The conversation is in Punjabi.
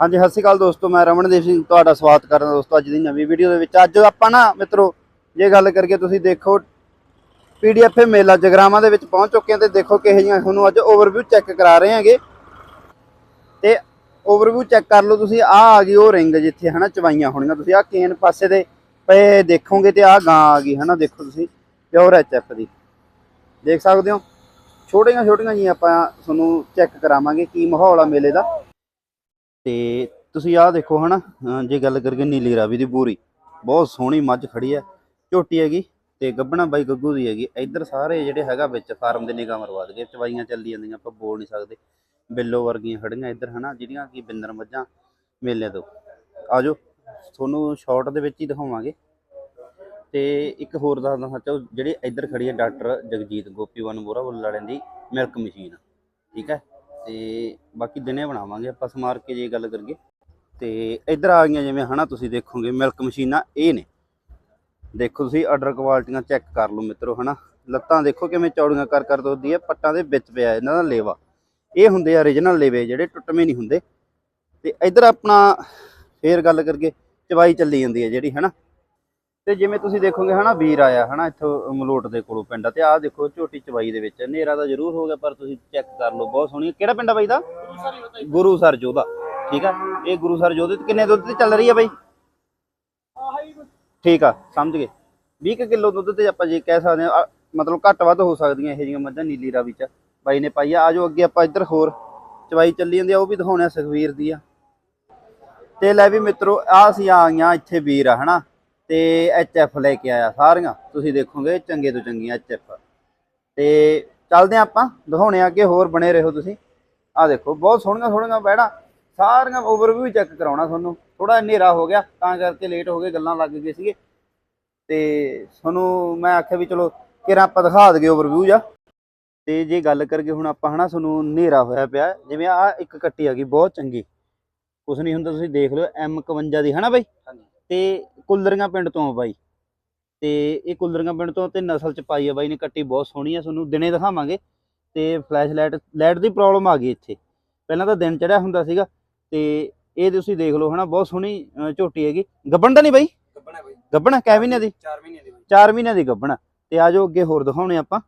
ਹਾਂਜੀ, ਸਤਿ ਸ਼੍ਰੀ ਅਕਾਲ ਦੋਸਤੋ, ਮੈਂ ਰਮਨਦੀਪ ਸਿੰਘ ਤੁਹਾਡਾ ਸਵਾਗਤ ਕਰਦਾ ਦੋਸਤੋ ਅੱਜ ਦੀ ਨਵੀਂ ਵੀਡੀਓ ਦੇ ਵਿੱਚ। ਅੱਜ ਆਪਾਂ ਨਾ ਮਿੱਤਰੋ, ਜੇ ਗੱਲ ਕਰੀਏ ਤੁਸੀਂ ਦੇਖੋ ਪੀਡੀਐਫ ਮੇਲਾ ਜਗਰਾਵਾਂ ਦੇ ਵਿੱਚ ਪਹੁੰਚ ਚੁੱਕੇ ਹਾਂ ਤੇ ਦੇਖੋ ਕਿਹੋ ਜਿਹੀਆਂ ਤੁਹਾਨੂੰ ਅੱਜ ਓਵਰਵਿਊ ਚੈੱਕ ਕਰਾ ਰਹੇ ਹਾਂਗੇ। ਤੇ ਓਵਰਵਿਊ ਚੈੱਕ ਕਰ ਲਓ ਤੁਸੀਂ ਆ ਆ ਗਈ ਉਹ ਰਿੰਗ ਜਿੱਥੇ ਹਨਾ ਚਵਾਈਆਂ ਹੋਣੀਆਂ। ਤੁਸੀਂ ਆ ਕੇਨ ਪਾਸੇ ਦੇ ਪਏ ਦੇਖੋਗੇ ਤੇ ਆ ਗਾਂ ਆ ਗਈ ਹਨਾ, ਦੇਖੋ ਤੁਸੀਂ ਪਿਓਰ ਐਚਐਫ ਦੀ। ਦੇਖ ਸਕਦੇ ਹੋ? ਛੋਟੀਆਂ ਛੋਟੀਆਂ ਜੀ ਆਪਾਂ ਤੁਹਾਨੂੰ ਚੈੱਕ ਕਰਾਵਾਂਗੇ ਕੀ ਮਾਹੌਲ ਆ ਮੇਲੇ ਦਾ। ਤੇ ਤੁਸੀਂ ਆਹ ਦੇਖੋ ਹਨਾ, ਅਹ ਜੇ ਗੱਲ ਕਰੀਏ ਨੀਲੀ ਰਾਵੀ ਦੀ ਬੂਰੀ, ਬਹੁਤ ਸੋਹਣੀ ਮੱਝ ਖੜੀ ਹੈ, ਝੋਟੀ ਹੈਗੀ ਤੇ ਗੱਬਣਾ ਬਾਈ ਗੱਗੂ ਦੀ ਹੈਗੀ, ਇੱਧਰ ਸਾਰੇ ਜਿਹੜੇ ਹੈਗਾ ਵਿੱਚ ਫਾਰਮ ਦੇ ਨਿਗਾਹ ਮਰਵਾ ਦਗੇ ਚਵਾਈਆਂ ਚੱਲੀ ਜਾਂਦੀਆਂ, ਆਪਾਂ ਬੋਲ ਨਹੀਂ ਸਕਦੇ, ਬਿੱਲੋ ਵਰਗੀਆਂ ਖੜੀਆਂ ਇੱਧਰ ਹਨਾ, ਜਿਹੜੀਆਂ ਕੀ ਬਿੰਦਰ ਮੱਝਾਂ ਮੇਲੇ ਤੋਂ। ਆਜੋ, ਤੁਹਾਨੂੰ ਸ਼ਾਰਟ ਦੇ ਵਿੱਚ ਹੀ ਦਿਖਾਵਾਂਗੇ। ਤੇ ਇੱਕ ਹੋਰ ਦੱਸਦਾ ਸੱਚ ਉਹ ਜਿਹੜੀ ਇੱਧਰ ਖੜੀ ਹੈ ਡਾਕਟਰ ਜਗਜੀਤ ਗੋਪੀਵਾਨ ਵਨ ਮੋਰਾ ਬੁੱਲ ਦੀ ਮਿਲਕ ਮਸ਼ੀਨ ਠੀਕ ਹੈ? ਤੇ ਬਾਕੀ ਦਿਨੇ ਬਣਾਵਾਂਗੇ ਆਪਾਂ ਸਮਾਰ ਕੇ ਜੇ ਗੱਲ ਕਰੀਏ। ਤੇ ਇੱਧਰ ਆ ਗਈਆਂ ਜਿਵੇਂ ਹਨਾ, ਤੁਸੀਂ ਦੇਖੋਗੇ ਮਿਲਕ ਮਸ਼ੀਨਾਂ, ਇਹ ਨੇ। ਦੇਖੋ ਤੁਸੀਂ ਆਰਡਰ ਕੁਆਲਿਟੀਆਂ ਚੈੱਕ ਕਰ ਲਓ ਮਿੱਤਰੋ ਹਨਾ। ਲੱਤਾਂ ਦੇਖੋ ਕਿਵੇਂ ਚੌੜੀਆਂ ਕਰ ਕਰ ਦੋਦੀ ਹੈ ਪੱਟਾਂ ਦੇ ਵਿੱਚ ਪਿਆ ਇਹਨਾਂ ਦਾ ਲੇਵਾ। ਇਹ ਹੁੰਦੇ ਆ origignal ਲੇਵੇ ਜਿਹੜੇ ਟੁੱਟਵੇਂ ਨਹੀਂ ਹੁੰਦੇ। ਤੇ ਇੱਧਰ ਆਪਣਾ ਫੇਰ ਗੱਲ ਕਰਕੇ ਚਵਾਈ ਚੱਲੀ ਜਾਂਦੀ ਹੈ ਜਿਹੜੀ ਹਨਾ। ਤੇ ਜਿਵੇਂ ਤੁਸੀਂ ਦੇਖੋਗੇ ਹਨਾ ਵੀਰ ਆਇਆ ਹਨਾ ਇੱਥੋਂ ਮਲੋਟ ਦੇ ਕੋਲੋਂ ਪਿੰਡ ਆ, ਤੇ ਆਹ ਦੇਖੋ ਝੋਟੀ ਚਵਾਈ ਦੇ ਵਿੱਚ, ਹਨੇਰਾ ਤਾਂ ਜ਼ਰੂਰ ਹੋ ਗਿਆ, ਪਰ ਤੁਸੀਂ ਚੈੱਕ ਕਰ ਲਓ, ਬਹੁਤ ਸੋਹਣੀ ਕਿਹੜਾ ਪਿੰਡ ਆ ਬਾਈ ਦਾ? ਗੁਰੂ ਸਰ ਜੋਧਾ, ਠੀਕ ਆ? ਇਹ ਗੁਰੂ ਸਰ ਜੋਧੇ ਤੇ ਕਿੰਨੇ ਦੁੱਧ ਤੇ ਚੱਲ ਰਹੀ ਆ ਬਾਈ? ਠੀਕ ਆ, ਸਮਝ ਗਏ। 20 ਕਿਲੋ ਦੁੱਧ ਤੇ ਆਪਾਂ ਜੇ ਕਹਿ ਸਕਦੇ ਆ, ਮਤਲਬ ਘੱਟ ਵੱਧ ਹੋ ਸਕਦੀਆਂ ਇਹੋ ਜਿਹੀਆਂ ਮੱਝਾਂ ਨੀਲੀ ਰਾਵੀ ਚ। ਬਾਈ ਨੇ ਪਾਈ ਆ ਆਜੋ ਅੱਗੇ ਆਪਾਂ ਇੱਧਰ ਹੋਰ ਚਵਾਈ ਚੱਲੀ ਜਾਂਦੀ ਆ, ਉਹ ਵੀ ਦਿਖਾਉਣੇ ਆ ਸੁਖਵੀਰ ਦੀ ਆ। ਤੇ ਲੈ ਵੀ ਮਿੱਤਰੋ ਆ ਅਸੀਂ ਆ ਗਈਆਂ ਇੱਥੇ ਵੀਰ ਆ ਹਨਾ? ਤੇ ਐਚਐਫ ਲੈ ਕੇ ਆਇਆ ਸਾਰੀਆਂ। ਤੁਸੀਂ ਦੇਖੋਗੇ ਚੰਗੇ ਤੋਂ ਚੰਗੀਆਂ ਐਚਐਫ ਤੇ ਚੱਲਦੇ ਆਪਾਂ ਦਿਖਾਉਣੇ ਆ ਅੱਗੇ ਹੋਰ ਬਣੇ ਰਹੋ ਤੁਸੀਂ। ਆ ਦੇਖੋ ਬਹੁਤ ਸੋਹਣੀਆਂ ਸੋਹਣੀਆਂ ਬੈੜਾ। ਸਾਰੀਆਂ ਓਵਰਵਿਊ ਚੈੱਕ ਕਰਾਉਣਾ ਤੁਹਾਨੂੰ। ਥੋੜਾ ਹਨੇਰਾ ਹੋ ਗਿਆ ਤਾਂ ਕਰਕੇ ਲੇਟ ਹੋ ਗਏ ਗੱਲਾਂ ਲੱਗ ਗਏ ਸੀਗੇ। ਤੇ ਤੁਹਾਨੂੰ ਮੈਂ ਆਖਿਆ ਵੀ ਚਲੋ ਕਿਰਾਂ ਆਪਾਂ ਦਿਖਾ ਦਗੇ ਓਵਰਵਿਊ ਜਾ ਤੇ ਜੇ ਗੱਲ ਕਰਕੇ ਹੁਣ ਆਪਾਂ ਹਨਾ ਤੁਹਾਨੂੰ ਹਨੇਰਾ ਹੋਇਆ ਪਿਆ। ਜਿਵੇਂ ਆ ਇੱਕ ਕੱਟੀ ਆ ਗਈ ਬਹੁਤ ਚੰਗੀ। ਕੁਛ ਨਹੀਂ ਹੁੰਦਾ ਤੁਸੀਂ ਦੇਖ ਲਿਓ M51 ਦੀ ਹਨਾ ਬਾਈ? ਤੇ ਕੁੱਲਰੀਆਂ ਪਿੰਡ ਤੋਂ ਆ ਬਾਈ। ਤੇ ਇਹ ਕੁੱਲਰੀਆਂ ਪਿੰਡ ਤੋਂ ਤੇ ਨਸਲ ਚ ਪਾਈ ਆ ਬਾਈ ਨੇ ਕੱਟੀ ਬਹੁਤ ਸੋਹਣੀ ਆ ਤੁਹਾਨੂੰ ਦਿਨੇ ਦਿਖਾਵਾਂਗੇ। ਤੇ ਫਲੈਸ਼ ਲਾਈਟ ਲਾਈਟ ਦੀ ਪ੍ਰੋਬਲਮ ਆ ਗਈ ਇੱਥੇ। ਪਹਿਲਾਂ ਤਾਂ ਦਿਨ ਚੜਿਆ ਹੁੰਦਾ ਸੀਗਾ ਤੇ ਇਹ ਤੁਸੀਂ ਦੇਖ ਲਓ ਹਨਾ ਬਹੁਤ ਸੋਹਣੀ ਝੋਟੀ ਹੈਗੀ। ਗੱਬਣ ਤਾਂ ਨਹੀਂ ਬਾਈ? ਕੱਪਣਾ ਬਈ। ਗੱਬਣ ਕੈ ਮਹੀਨੇ ਦੀ? 4 ਮਹੀਨੇ ਦੀ 4 ਮਹੀਨਿਆਂ ਦੀ ਗੱਬਣ ਤੇ ਆਜੋ ਅੱਗੇ ਹੋਰ ਦਿਖਾਉਣੇ ਆਪਾਂ।